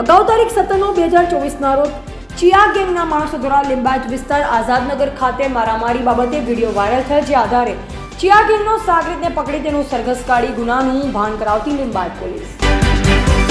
અગાઉ તારીખ સત્તર નવ બે હજાર ચોવીસના રોજ ચિયા ગેંગના માણસો દ્વારા લિંબાયત વિસ્તાર આઝાદનગર ખાતે મારામારી બાબતે વીડિયો વાયરલ થયો, જે આધારે ચિયા ગેંગનો સાગરીતને પકડી તેનું સરઘસ કાઢી ગુનાનું ભાન કરાવતી લિંબાયત પોલીસ.